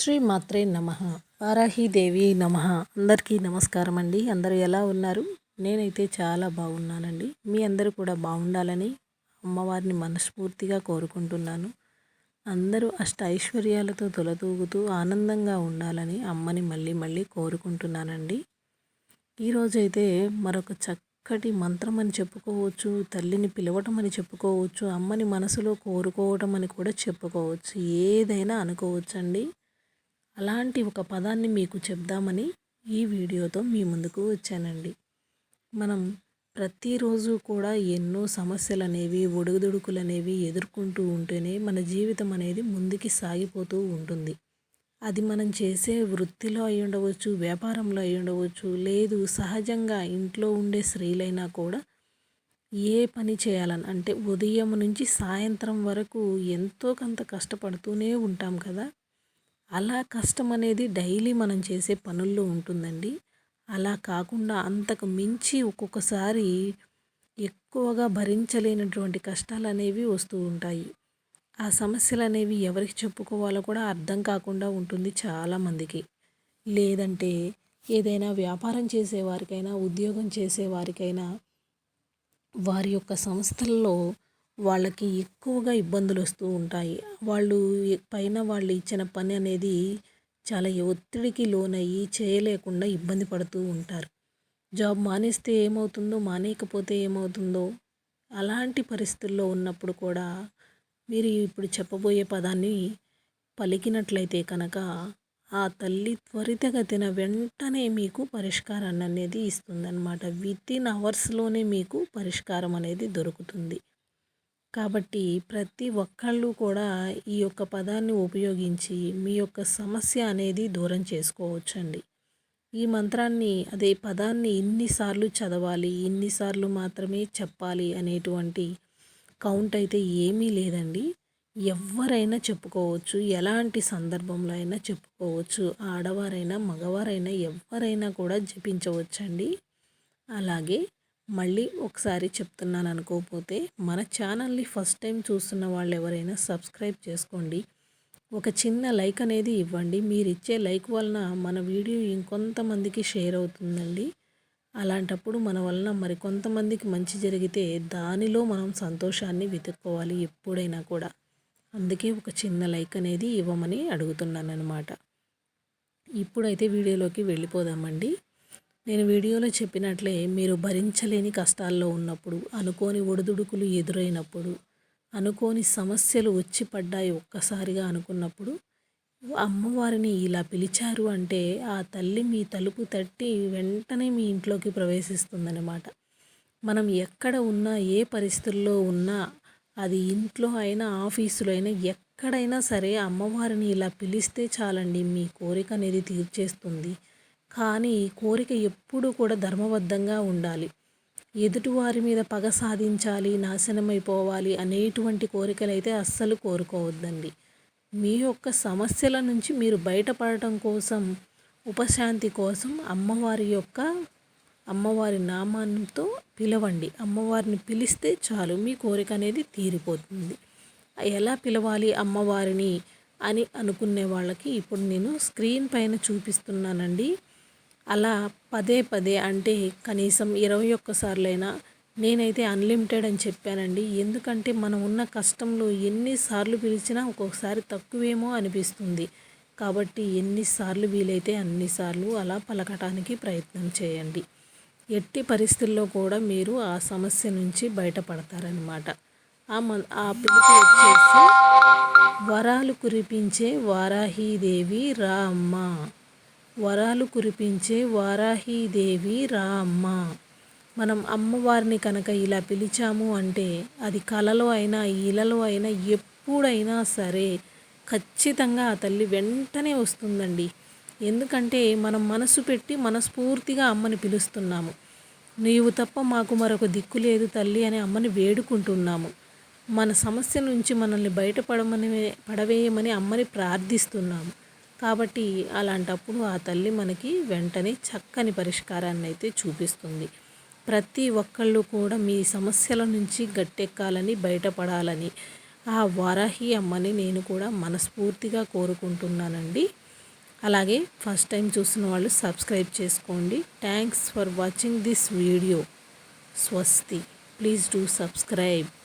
శ్రీ మాత్రే నమ. వారాహీదేవి నమ. అందరికీ నమస్కారం అండి. అందరూ ఎలా ఉన్నారు? నేనైతే చాలా బాగున్నానండి. మీ అందరూ కూడా బాగుండాలని అమ్మవారిని మనస్ఫూర్తిగా కోరుకుంటున్నాను. అందరూ అష్ట ఐశ్వర్యాలతో తొలతూగుతూ ఆనందంగా ఉండాలని అమ్మని మళ్ళీ మళ్ళీ కోరుకుంటున్నానండి. ఈరోజైతే మరొక చక్కటి మంత్రం అని చెప్పుకోవచ్చు తల్లిని పిలవటం అని చెప్పుకోవచ్చు అమ్మని మనసులో కోరుకోవటం అని కూడా చెప్పుకోవచ్చు. ఏదైనా అనుకోవచ్చండి. అలాంటి ఒక పదాన్ని మీకు చెప్దామని ఈ వీడియోతో మీ ముందుకు వచ్చానండి. మనం ప్రతిరోజు కూడా ఎన్నో సమస్యలు అనేవి ఒడుగుదొడుకులు అనేవి ఎదుర్కొంటూ ఉంటేనే మన జీవితం అనేది ముందుకి సాగిపోతూ ఉంటుంది. అది మనం చేసే వృత్తిలో అయి ఉండవచ్చు వ్యాపారంలో అయి ఉండవచ్చు లేదు సహజంగా ఇంట్లో ఉండే స్త్రీలైనా కూడా ఏ పని చేయాలని అంటే ఉదయం నుంచి సాయంత్రం వరకు ఎంతో కొంత కష్టపడుతూనే ఉంటాం కదా. అలా కష్టం అనేది డైలీ మనం చేసే పనుల్లో ఉంటుందండి. అలా కాకుండా అంతకు మించి ఒక్కొక్కసారి ఎక్కువగా భరించలేనటువంటి కష్టాలు అనేవి వస్తూ ఉంటాయి. ఆ సమస్యలు అనేవి ఎవరికి చెప్పుకోవాలో కూడా అర్థం కాకుండా ఉంటుంది చాలామందికి. లేదంటే ఏదైనా వ్యాపారం చేసేవారికైనా ఉద్యోగం చేసేవారికైనా వారి యొక్క సంస్థల్లో వాళ్ళకి ఎక్కువగా ఇబ్బందులు వస్తూ ఉంటాయి. వాళ్ళు పైన వాళ్ళు ఇచ్చిన పని అనేది చాలా ఒత్తిడికి లోనయ్యి చేయలేకుండా ఇబ్బంది పడుతూ ఉంటారు. జాబ్ మానేస్తే ఏమవుతుందో మానేయకపోతే ఏమవుతుందో అలాంటి పరిస్థితుల్లో ఉన్నప్పుడు కూడా మీరు ఇప్పుడు చెప్పబోయే పదాన్ని పలికినట్లయితే కనుక ఆ తల్లి త్వరితగతిన వెంటనే మీకు పరిష్కారాన్ని అనేది ఇస్తుందన్నమాట. విత్ ఇన్ అవర్స్లోనే మీకు పరిష్కారం అనేది దొరుకుతుంది. కాబట్టి ప్రతి ఒక్కళ్ళు కూడా ఈ యొక్క పదాన్ని ఉపయోగించి మీ యొక్క సమస్య అనేది దూరం చేసుకోవచ్చండి. ఈ మంత్రాన్ని అదే పదాన్ని ఇన్నిసార్లు చదవాలి ఇన్నిసార్లు మాత్రమే చెప్పాలి అనేటువంటి కౌంట్ అయితే ఏమీ లేదండి. ఎవరైనా చెప్పుకోవచ్చు ఎలాంటి సందర్భంలో అయినా చెప్పుకోవచ్చు ఆడవారైనా మగవారైనా ఎవరైనా కూడా జపించవచ్చండి. అలాగే మళ్ళీ ఒకసారి చెప్తున్నాను అనుకోకపోతే మన ఛానల్ని ఫస్ట్ టైం చూస్తున్న వాళ్ళు ఎవరైనా సబ్స్క్రైబ్ చేసుకోండి. ఒక చిన్న లైక్ అనేది ఇవ్వండి. మీరు ఇచ్చే లైక్ వలన మన వీడియో ఇంకొంతమందికి షేర్ అవుతుందండి. అలాంటప్పుడు మన వలన మరి కొంతమందికి మంచి జరిగితే దానిలో మనం సంతోషాన్ని వెతుక్కోవాలి ఎప్పుడైనా కూడా. అందుకే ఒక చిన్న లైక్ అనేది ఇవ్వమని అడుగుతున్నాను అనమాట ఇప్పుడైతే వీడియోలోకి వెళ్ళిపోదామండి. నేను వీడియోలో చెప్పినట్లే మీరు భరించలేని కష్టాల్లో ఉన్నప్పుడు అనుకోని ఒడిదుడుకులు ఎదురైనప్పుడు అనుకోని సమస్యలు వచ్చి పడ్డాయి ఒక్కసారిగా అనుకున్నప్పుడు అమ్మవారిని ఇలా పిలిచారు అంటే ఆ తల్లి మీ తలుపు తట్టి వెంటనే మీ ఇంట్లోకి ప్రవేశిస్తుందన్నమాట. మనం ఎక్కడ ఉన్నా ఏ పరిస్థితుల్లో ఉన్నా అది ఇంట్లో అయినా ఆఫీసులో అయినా ఎక్కడైనా సరే అమ్మవారిని ఇలా పిలిస్తే చాలండి మీ కోరిక అనేది తీర్చేస్తుంది. కానీ కోరిక ఎప్పుడూ కూడా ధర్మబద్ధంగా ఉండాలి. ఎదుటివారి మీద పగ సాధించాలి నాశనమైపోవాలి అనేటువంటి కోరికలు అయితే అస్సలు కోరుకోవద్దండి. మీ యొక్క సమస్యల నుంచి మీరు బయటపడటం కోసం ఉపశాంతి కోసం అమ్మవారి యొక్క అమ్మవారి నామాన్నితో పిలవండి. అమ్మవారిని పిలిస్తే చాలు మీ కోరిక అనేది తీరిపోతుంది. ఎలా పిలవాలి అమ్మవారిని అని అనుకునే వాళ్ళకి ఇప్పుడు నేను స్క్రీన్ పైన చూపిస్తున్నానండి. అలా పదే పదే అంటే కనీసం ఇరవై ఒక్కసార్లైనా నేనైతే అన్లిమిటెడ్ అని చెప్పానండి. ఎందుకంటే మనం ఉన్న కష్టంలో ఎన్నిసార్లు పిలిచినా ఒక్కొక్కసారి తక్కువేమో అనిపిస్తుంది. కాబట్టి ఎన్నిసార్లు వీలైతే అన్నిసార్లు అలా పలకటానికి ప్రయత్నం చేయండి. ఎట్టి పరిస్థితుల్లో కూడా మీరు ఆ సమస్య నుంచి బయటపడతారనమాట ఆ మ ఆ పిలుపు వచ్చేసి వరాలు కురిపించే వారాహీదేవి రామ్మ. వరాలు కురిపించే వారాహీదేవి రా అమ్మ మనం అమ్మవారిని కనుక ఇలా పిలిచాము అంటే అది కలలో అయినా ఇలలో అయినా ఎప్పుడైనా సరే ఖచ్చితంగా ఆ తల్లి వెంటనే వస్తుందండి. ఎందుకంటే మనం మనసు పెట్టి మనస్ఫూర్తిగా అమ్మని పిలుస్తున్నాము. నీవు తప్ప మాకు మరొక దిక్కు లేదు తల్లి అని అమ్మని వేడుకుంటున్నాము. మన సమస్య నుంచి మనల్ని బయటపడమని పడవేయమని అమ్మని ప్రార్థిస్తున్నాము. కాబట్టి అలాంటప్పుడు ఆ తల్లి మనకి వెంటనే చక్కని పరిష్కారాన్ని అయితే చూపిస్తుంది. ప్రతి ఒక్కళ్ళు కూడా మీ సమస్యల నుంచి గట్టెక్కాలని బయటపడాలని ఆ వారాహి అమ్మని నేను కూడా మనస్ఫూర్తిగా కోరుకుంటున్నానండి. అలాగే ఫస్ట్ టైం చూసిన వాళ్ళు సబ్స్క్రైబ్ చేసుకోండి. Thanks for watching this video. స్వస్తి. Please do subscribe.